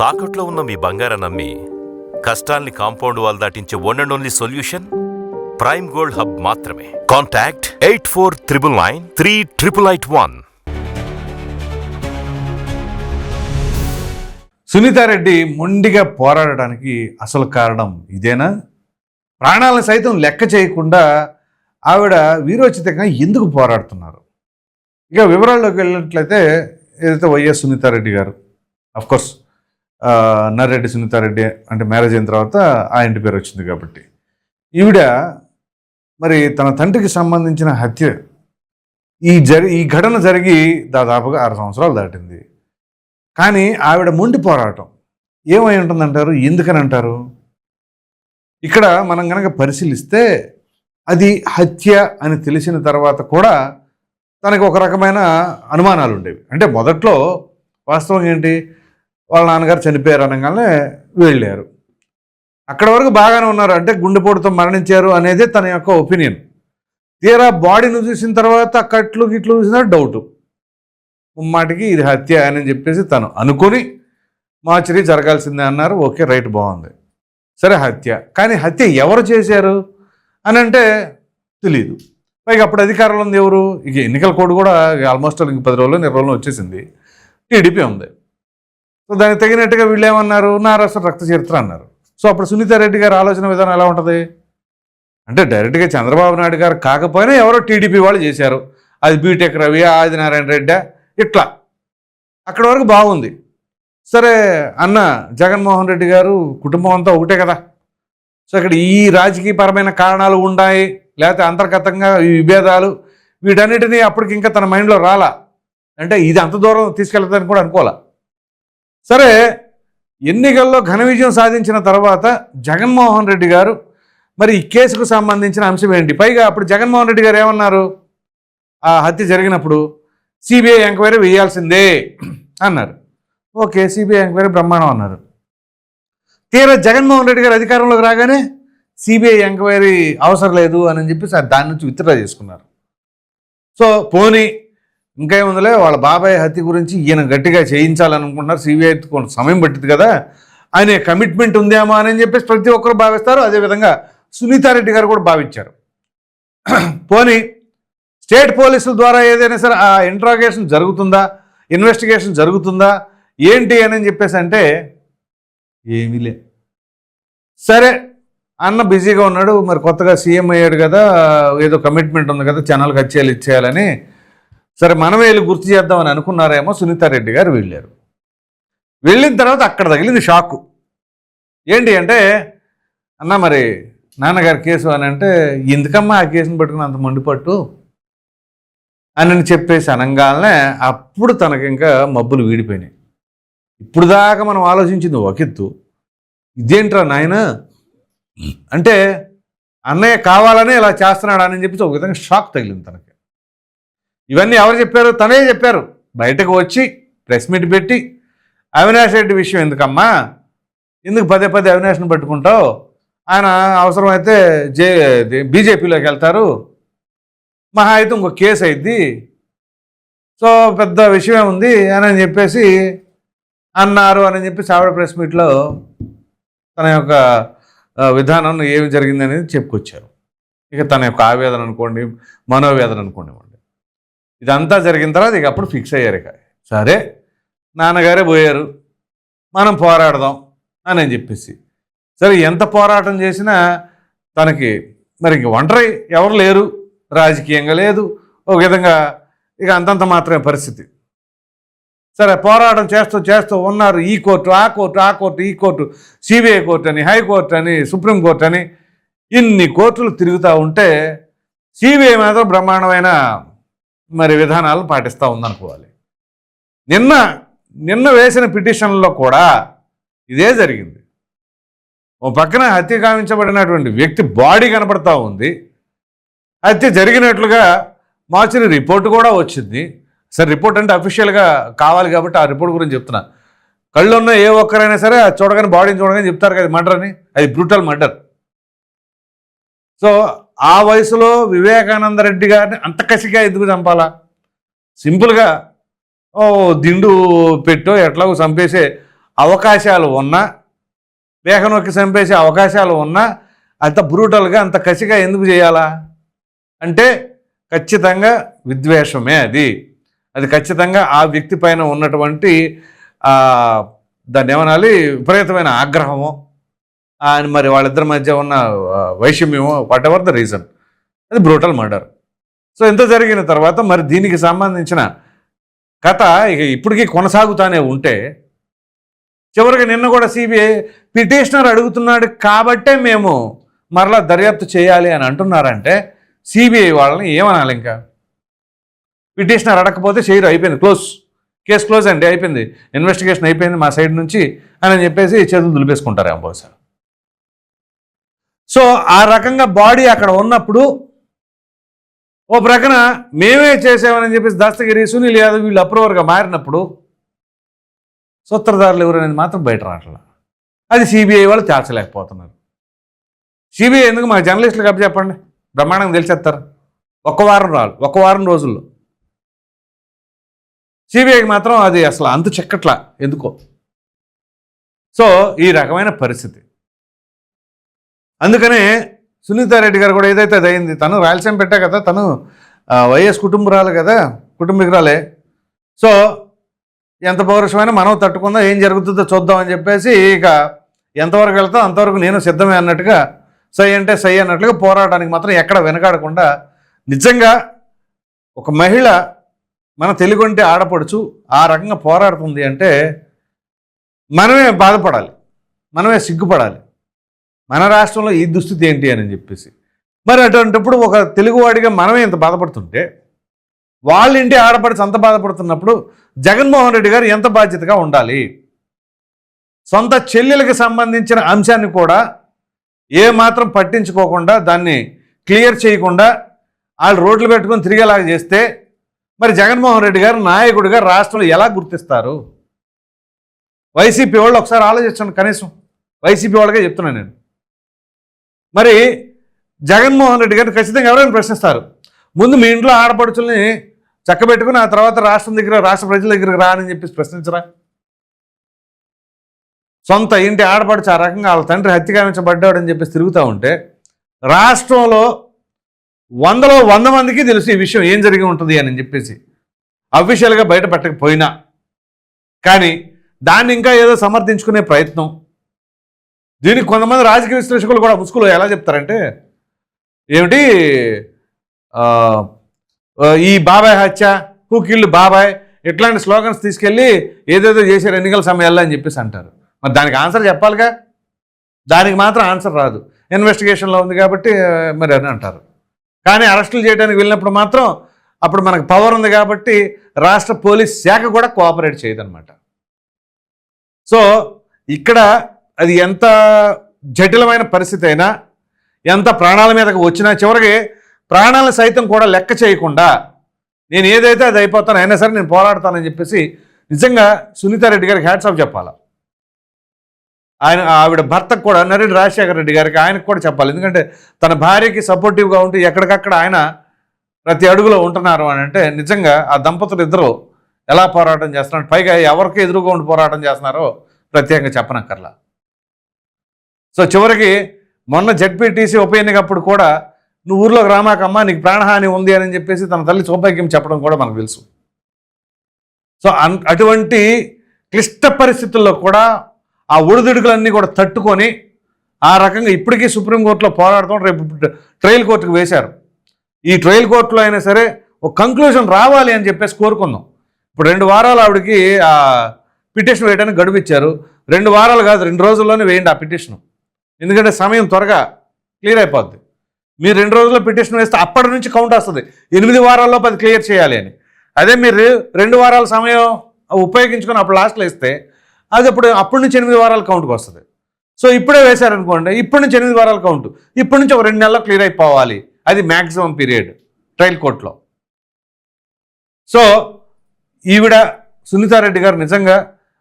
తాకట్లో ఉన్న మీ బంగారం నమ్మి కష్టాల్ని కాంపౌండ్ వాల్ దాటించే one and only solution prime gold hub మాత్రమే. Contact eight four triple nine three triple eight one Sunitha Reddy మొండిగా పోరాడడానికి అసలు కారణం ఇదేనా? ప్రాణాలను సైతం లెక్క చేయకుండా ఆవిడ వీరోచితంగా ఎందుకు పోరాడుతున్నారు? ఇక వివరాల్లోకి వెళ్ళినట్లయితే ఏదైతే వైఎస్ సునీతారెడ్డి గారు అఫ్కోర్స్ నర్రెడ్డి సునీతారెడ్డి అంటే మ్యారేజ్ అయిన తర్వాత ఆ ఇంటి పేరు వచ్చింది కాబట్టి. ఈవిడ మరి తన తండ్రికి సంబంధించిన హత్య. ఈ జరి ఈ ఘటన జరిగి దాదాపుగా ఆరు సంవత్సరాలు దాటింది. కానీ ఆవిడ మొండి పోరాటం. ఏమై ఉంటుందంటారు? ఎందుకని అంటారు? ఇక్కడ మనం కనుక పరిశీలిస్తే అది హత్య అని తెలిసిన తర్వాత కూడా తనకు ఒక రకమైన అనుమానాలు ఉండేవి అంటే మొదట్లో వాస్తవం ఏంటి? వాళ్ళ నాన్నగారు చనిపోయారు అనగానే వెళ్ళారు. అక్కడ వరకు బాగానే ఉన్నారు. అంటే గుండెపోటుతో మరణించారు అనేది తన యొక్క ఒపీనియన్. తీరా బాడీని చూసిన తర్వాత కట్లు గిట్లు చూసిన డౌట్. ముమ్మాటికి ఇది హత్య అని చెప్పేసి తను అనుకుని మార్చరీ జరగాల్సిందే అన్నారు. ఓకే రైట్ బాగుంది. సరే హత్య. కానీ హత్య ఎవరు చేశారు? అని అంటే తెలియదు పైగా అప్పుడు అధికారంలో ఉంది ఎవరు? ఇక ఎన్నికల కోడ్ కూడా ఆల్మోస్ట్ ఇంక పది రోజులు నెల రోజులు వచ్చేసింది. టీడీపీ ఉంది. సో దానికి తగినట్టుగా వీళ్ళు ఏమన్నారు నారాష్ట్ర రక్త చరిత్ర అన్నారు. సో అప్పుడు సునీతారెడ్డి గారి ఆలోచన విధానం ఎలా ఉంటుంది? అంటే డైరెక్ట్గా చంద్రబాబు నాయుడు గారు కాకపోయినా ఎవరో టీడీపీ వాళ్ళు చేశారు. అది బీటెక్ రవి ఆదినారాయణ రెడ్డి ఇట్లా. అక్కడ వరకు బాగుంది. సరే అన్న జగన్మోహన్ రెడ్డి గారు కుటుంబం అంతా ఒకటే కదా. సో ఇక్కడ ఈ రాజకీయపరమైన కారణాలు ఉన్నాయి లేకపోతే అంతర్గతంగా ఈ విభేదాలు వీటన్నిటినీ అప్పటికి ఇంకా తన మైండ్లో రాలా? అంటే ఇది అంత దూరం తీసుకెళ్తుందని కూడా అనుకోవాలా? సరే ఎన్నికల్లో ఘన విజయం సాధించిన తర్వాత జగన్మోహన్ రెడ్డి గారు మరి ఈ కేసుకు సంబంధించిన అంశం ఏంటి? పైగా అప్పుడు జగన్మోహన్ రెడ్డి గారు ఏమన్నారు? ఆ హత్య జరిగినప్పుడు సిబిఐ ఎంక్వైరీ వేయాల్సిందే అన్నారు. ఓకే సిబిఐ ఎంక్వైరీ బ్రహ్మాండం అన్నారు. తీరా జగన్మోహన్ రెడ్డి గారు అధికారంలోకి రాగానే సిబిఐ ఎంక్వైరీ అవసరం లేదు అని చెప్పి దాని నుంచి విత్డ్రా చేసుకున్నారు. సో పోనీ ఇంకా వాళ్ళ బాబాయ్ హత్య గురించి ఈయన గట్టిగా చేయించాలనుకుంటున్నారు. సిబిఐ కొంత సమయం పట్టింది కదా. ఆయన కమిట్మెంట్ ఉందేమో అని చెప్పేసి ప్రతి ఒక్కరు భావిస్తారు. అదేవిధంగా సునీతారెడ్డి గారు కూడా భావించారు. పోనీ స్టేట్ పోలీసుల ద్వారా ఏదైనా సరే ఆ ఇంట్రాగేషన్ జరుగుతుందా? ఇన్వెస్టిగేషన్ జరుగుతుందా? ఏంటి అని చెప్పేసి అంటే ఏమీ లే సరే అన్న బిజీగా ఉన్నాడు. మరి కొత్తగా సీఎం అయ్యాడు కదా. ఏదో కమిట్మెంట్ ఉంది కదా. ఛానల్కి వచ్చేయాలి ఇచ్చేయాలని సరే మనమే వెళ్ళి గుర్తు చేద్దామని అనుకున్నారేమో సునీతారెడ్డి గారు వెళ్ళారు. వెళ్ళిన తర్వాత అక్కడ తగిలింది షాకు. ఏంటి అంటే అన్న మరి నాన్నగారి కేసు అని అంటే ఎందుకమ్మా ఆ కేసుని పట్టుకుని అంత మండిపట్టు అని చెప్పేసి అనగానే అప్పుడు తనకి ఇంకా మబ్బులు వీడిపోయినాయి. ఇప్పుడు దాకా మనం ఆలోచించింది ఒకెత్తు ఇదేంట్రా నాయన? అంటే అన్నయ్య కావాలనే ఇలా చేస్తున్నాడు అని చెప్పేసి ఒక విధంగా షాక్ తగిలింది తనకి. ఇవన్నీ ఎవరు చెప్పారు? తనే చెప్పారు. బయటకు వచ్చి ప్రెస్ మీట్ పెట్టి అవినాష్ రెడ్డి విషయం ఎందుకమ్మా? ఎందుకు పదే పదే అవినాష్ని పట్టుకుంటావు? ఆయన అవసరమైతే జే బీజేపీలోకి వెళ్తారు. మహా అయితే ఇంకో కేసు అయింది సో పెద్ద విషయమే ఉంది అని చెప్పేసి అన్నారు అని చెప్పేసి ఆవిడ ప్రెస్ మీట్లో తన యొక్క విధానం ఏమి జరిగింది అనేది చెప్పుకొచ్చారు. ఇక తన యొక్క ఆవేదన అనుకోండి మనోవేదన అనుకోండి. ఇదంతా జరిగిన తర్వాత ఇక అప్పుడు ఫిక్స్ అయ్యారు ఇక. సరే నాన్నగారే పోయారు. మనం పోరాడదాం అని అని చెప్పేసి. సరే ఎంత పోరాటం చేసినా తనకి మరి ఇంక ఒంటరి ఎవరు లేరు. రాజకీయంగా లేదు. ఒక విధంగా ఇక అంతంత మాత్రమే పరిస్థితి. సరే పోరాటం చేస్తూ చేస్తూ ఉన్నారు. ఈ కోర్టు ఆ కోర్టు ఆ కోర్టు ఈ కోర్టు సిబిఐ కోర్టు అని హైకోర్టు అని సుప్రీంకోర్టు అని ఇన్ని కోర్టులు తిరుగుతూ ఉంటే సిబిఐ మాత్రం బ్రహ్మాండమైన మరి విధానాలు పాటిస్తూ ఉందనుకోవాలి. నిన్న నిన్న వేసిన పిటిషన్లో కూడా ఇదే జరిగింది. ఓ పక్కన హత్య కావించబడినటువంటి వ్యక్తి బాడీ కనపడతా ఉంది. హత్య జరిగినట్లుగా మార్చిన రిపోర్ట్ కూడా వచ్చింది. సరే రిపోర్ట్ అంటే అఫీషియల్గా కావాలి కాబట్టి ఆ రిపోర్ట్ గురించి చెప్తున్నా. కళ్ళు ఉన్న ఏ ఒక్కరైనా సరే అది చూడగానే బాడీని చూడగానే చెప్తారు కదా మర్డర్ అని. అది బ్రూటల్ మర్డర్. సో ఆ వయసులో వివేకానంద రెడ్డి గారిని అంత కసిగా ఎందుకు చంపాలా? సింపుల్గా ఓ దిండు పెట్టో ఎట్లాగో చంపేసే అవకాశాలు ఉన్నా వేగ నొక్కి చంపేసే అవకాశాలు ఉన్నా అంత బ్రూటల్గా అంత కసిగా ఎందుకు చేయాలా? అంటే ఖచ్చితంగా విద్వేషమే అది. అది ఖచ్చితంగా ఆ వ్యక్తి పైన ఉన్నటువంటి దాన్ని ఏమనాలి? విపరీతమైన ఆగ్రహము. అని మరి వాళ్ళిద్దరి మధ్య ఉన్న వైషమ్యం వాట్ ఎవర్ ద రీజన్ అది బ్రూటల్ మర్డర్ సో ఇంత జరిగిన తర్వాత మరి దీనికి సంబంధించిన కథ ఇక ఇప్పటికీ కొనసాగుతానే ఉంటే చివరికి నిన్న కూడా సిబిఐ పిటిషనర్ అడుగుతున్నాడు కాబట్టే మేము మరలా దర్యాప్తు చేయాలి అని అంటున్నారంటే సిబిఐ వాళ్ళని ఏమనాలి ఇంకా? పిటిషనర్ అడగకపోతే చేయరు అయిపోయింది క్లోజ్ కేసు క్లోజ్ అండి అయిపోయింది. ఇన్వెస్టిగేషన్ అయిపోయింది మా సైడ్ నుంచి అని చెప్పేసి చేతులు దులిపేసుకుంటారు బహుశా. సో ఆ రకంగా బాడీ అక్కడ ఉన్నప్పుడు ఓ ప్రక్కన మేమే చేసామని చెప్పేసి దస్తగిరి సునీల్ యాదవ్ వీళ్ళు అప్రూవర్గా మారినప్పుడు సూత్రధారులు ఎవరనేది మాత్రం బయట రావట్లా. అది సిబిఐ వాళ్ళు తేల్చలేకపోతున్నారు సిబిఐ ఎందుకు మా జర్నలిస్టులు కాబట్టి చెప్పండి? బ్రహ్మాండంగా తెలిసేస్తారు. ఒక వారం రాళ్ళు ఒక వారం రోజుల్లో. సిబిఐకి మాత్రం అది అసలు అంతు చెక్కట్లా. ఎందుకో? సో ఈ రకమైన పరిస్థితి. అందుకనే సునీతారెడ్డి గారు కూడా ఏదైతే అది అయింది తను రాయలసీమ పెట్టా కదా తను వైఎస్ కుటుంబరాలు కదా కుటుంబీకురాలే. సో ఎంత పౌరుషమైనా మనం తట్టుకుందాం ఏం జరుగుతుందో చూద్దాం అని చెప్పేసి ఇక ఎంతవరకు వెళ్తాం అంతవరకు నేను సిద్ధమే అన్నట్టుగా సై అంటే సై అన్నట్లుగా పోరాటానికి మాత్రం ఎక్కడ వెనకాడకుండా నిజంగా ఒక మహిళ మన తెలుగుంటే ఆడపడుచు ఆ రకంగా పోరాడుతుంది అంటే మనమే బాధపడాలి మనమే సిగ్గుపడాలి. మన రాష్ట్రంలో ఈ దుస్థితి ఏంటి అని చెప్పేసి. మరి అటువంటిప్పుడు ఒక తెలుగువాడిగా మనమే ఇంత బాధపడుతుంటే వాళ్ళ ఇంటి ఆడపడి అంత బాధపడుతున్నప్పుడు జగన్మోహన్ రెడ్డి గారు ఎంత బాధ్యతగా ఉండాలి? సొంత చెల్లెలకు సంబంధించిన అంశాన్ని కూడా ఏ మాత్రం పట్టించుకోకుండా దాన్ని క్లియర్ చేయకుండా వాళ్ళు రోడ్లు పెట్టుకొని తిరిగేలాగా చేస్తే మరి జగన్మోహన్ రెడ్డి గారు నాయకుడిగా రాష్ట్రంలో ఎలా గుర్తిస్తారు? వైసీపీ వాళ్ళు ఒకసారి ఆలోచించండి కనీసం. వైసీపీ వాళ్ళకే చెప్తున్నాను నేను. మరి జగన్మోహన్ రెడ్డి గారిని ఖచ్చితంగా ఎవరైనా ప్రశ్నిస్తారు. ముందు మీ ఇంట్లో ఆడపడుచుల్ని చక్కబెట్టుకుని ఆ తర్వాత రాష్ట్రం దగ్గర రాష్ట్ర ప్రజల దగ్గరికి రాని చెప్పేసి ప్రశ్నించరా? సొంత ఇంటి ఆడపడుచు ఆ రకంగా వాళ్ళ తండ్రి హత్యకామించబడ్డాడని చెప్పేసి తిరుగుతూ ఉంటే రాష్ట్రంలో వందలో వంద మందికి తెలుసు ఈ విషయం ఏం జరిగి ఉంటుంది అని చెప్పేసి. అఫీషియల్గా బయట పెట్టకపోయినా. కానీ దాన్ని ఇంకా ఏదో సమర్థించుకునే ప్రయత్నం. దీనికి కొంతమంది రాజకీయ విశ్లేషకులు కూడా ముసుగులో ఎలా చెప్తారంటే ఏమిటి? ఈ బాబాయ్ హత్య హూకిళ్ళు బాబాయ్ ఇట్లాంటి స్లోగన్స్ తీసుకెళ్ళి ఏదేదో చేశారు ఎన్నికల సమయాల్లో అని చెప్పేసి అంటారు. మరి దానికి ఆన్సర్ చెప్పాలిగా? దానికి మాత్రం ఆన్సర్ రాదు. ఇన్వెస్టిగేషన్లో ఉంది కాబట్టి మరి అని అంటారు. కానీ అరెస్టులు చేయడానికి వెళ్ళినప్పుడు మాత్రం అప్పుడు మనకు పవర్ ఉంది కాబట్టి రాష్ట్ర పోలీస్ శాఖ కూడా కోఆపరేట్ చేయదన్నమాట. సో ఇక్కడ అది ఎంత జటిలమైన పరిస్థితి అయినా ఎంత ప్రాణాల మీదకి వచ్చినా చివరికి ప్రాణాలను సైతం కూడా లెక్క చేయకుండా నేను ఏదైతే అది అయిపోతాను అయినా సరే నేను పోరాడతానని చెప్పేసి నిజంగా సునీతారెడ్డి గారికి హ్యాట్స్ ఆఫ్ చెప్పాలి? ఆయన ఆవిడ భర్తకు కూడా నరేంద్ర రాజశేఖర రెడ్డి గారికి ఆయనకు కూడా చెప్పాలి. ఎందుకంటే తన భార్యకి సపోర్టివ్గా ఉంటూ ఎక్కడికక్కడ ఆయన ప్రతి అడుగులో ఉంటున్నారు అని అంటే నిజంగా ఆ దంపతులు ఇద్దరు ఎలా పోరాటం చేస్తున్నారు? పైగా ఎవరికి ఎదురుగా ఉండి పోరాటం చేస్తున్నారో ప్రత్యేకంగా చెప్పనక్కర్లా. సో చివరికి మొన్న జడ్పీటీసీ ఉప ఎన్నికప్పుడు కూడా నువ్వు ఊర్లోకి రామాకమ్మా నీకు ప్రాణహాని ఉంది అని చెప్పేసి తన తల్లి సౌభాగ్యం చెప్పడం కూడా మనకు తెలుసు. సో అన్ అటువంటి క్లిష్ట పరిస్థితుల్లో కూడా ఆ ఒడిదుడుకులన్నీ కూడా తట్టుకొని ఆ రకంగా ఇప్పటికీ సుప్రీంకోర్టులో పోరాడుతూ రేపు ట్రయల్ కోర్టుకు వేశారు. ఈ ట్రయల్ కోర్టులో అయినా సరే ఒక కంక్లూజన్ రావాలి అని చెప్పేసి కోరుకుందాం. ఇప్పుడు రెండు వారాలు ఆవిడకి ఆ పిటిషన్ వేయడానికి గడువు ఇచ్చారు రెండు వారాలు కాదు రెండు రోజుల్లోనే వేయండి ఆ పిటిషన్. ఎందుకంటే సమయం త్వరగా క్లియర్ అయిపోద్ది. మీరు రెండు రోజుల్లో పిటిషన్ వేస్తే అప్పటి నుంచి కౌంట్ వస్తుంది. ఎనిమిది వారాల్లో పది క్లియర్ చేయాలి అని. అదే మీరు రెండు వారాల సమయం ఉపయోగించుకొని అప్పుడు లాస్ట్లో ఇస్తే అది అప్పుడు అప్పటి నుంచి ఎనిమిది వారాల కౌంట్కి వస్తుంది. సో ఇప్పుడే వేశారనుకోండి ఇప్పటి నుంచి ఎనిమిది వారాల కౌంట్. ఇప్పటి నుంచి ఒక రెండు నెలల్లో క్లియర్ అయిపోవాలి. అది మ్యాక్సిమం పీరియడ్ ట్రయల్ కోర్టులో. సో ఈవిడ సునీతారెడ్డి గారు నిజంగా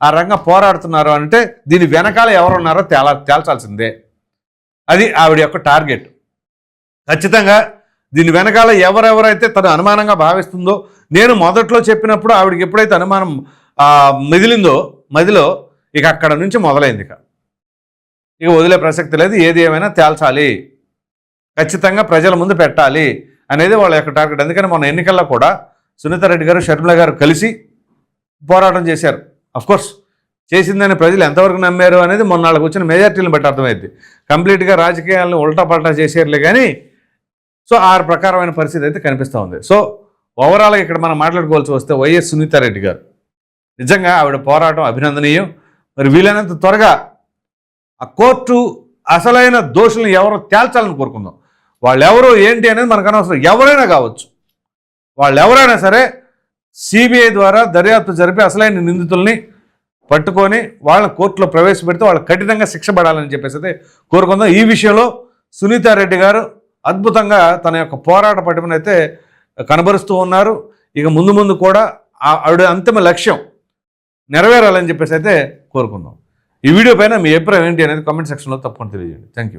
ఆ రంగం పోరాడుతున్నారు అంటే దీని వెనకాల ఎవరున్నారో తేలా తేల్చాల్సిందే. అది ఆవిడ యొక్క టార్గెట్. ఖచ్చితంగా దీని వెనకాల ఎవరెవరైతే తను అనుమానంగా భావిస్తుందో నేను మొదట్లో చెప్పినప్పుడు ఆవిడకి ఎప్పుడైతే అనుమానం మిదిలిందో మెదిలిందో మదిలో ఇక అక్కడ నుంచి మొదలైంది ఇక. ఇక వదిలే ప్రసక్తి లేదు ఏది ఏమైనా తేల్చాలి. ఖచ్చితంగా ప్రజల ముందు పెట్టాలి అనేది వాళ్ళ యొక్క టార్గెట్. అందుకని మన ఎన్నికల్లో కూడా సునీతారెడ్డి గారు షర్మిల గారు కలిసి పోరాటం చేశారు. కోర్స్ చేసిందని ప్రజలు ఎంతవరకు నమ్మారు అనేది మొన్నాళ్ళకు వచ్చిన మెజార్టీలను బట్టి అర్థమైంది. కంప్లీట్గా రాజకీయాలను ఉల్టాపల్టా చేసేర్లే కానీ సో ఆ ప్రకారమైన పరిస్థితి అయితే కనిపిస్తూ ఉంది. సో ఓవరాల్గా ఇక్కడ మనం మాట్లాడుకోవాల్సి వస్తే వైఎస్ సునీతారెడ్డి గారు. నిజంగా ఆవిడ పోరాటం అభినందనీయం. మరి వీలైనంత త్వరగా ఆ కోర్టు అసలైన దోషులను ఎవరో తేల్చాలని కోరుకుందాం. వాళ్ళు ఏంటి అనేది మనకు అనవసరం. ఎవరైనా కావచ్చు. వాళ్ళు ఎవరైనా సరే సిబిఐ ద్వారా దర్యాప్తు జరిపి అసలైన నిందితుల్ని పట్టుకొని వాళ్ళ కోర్టులో ప్రవేశపెడితే వాళ్ళు కఠినంగా శిక్ష పడాలని చెప్పేసి అయితే కోరుకుందాం. ఈ విషయంలో సునీతారెడ్డి గారు అద్భుతంగా తన యొక్క పోరాట పటిమను అయితే కనబరుస్తూ ఉన్నారు. ఇక ముందు ముందు కూడా ఆవిడ అంతిమ లక్ష్యం నెరవేరాలని చెప్పేసి అయితే కోరుకుందాం. ఈ వీడియో పైన మీ అభిప్రాయం ఏంటి అనేది కామెంట్ సెక్షన్లో తప్పకుండా తెలియజేయండి. Thank you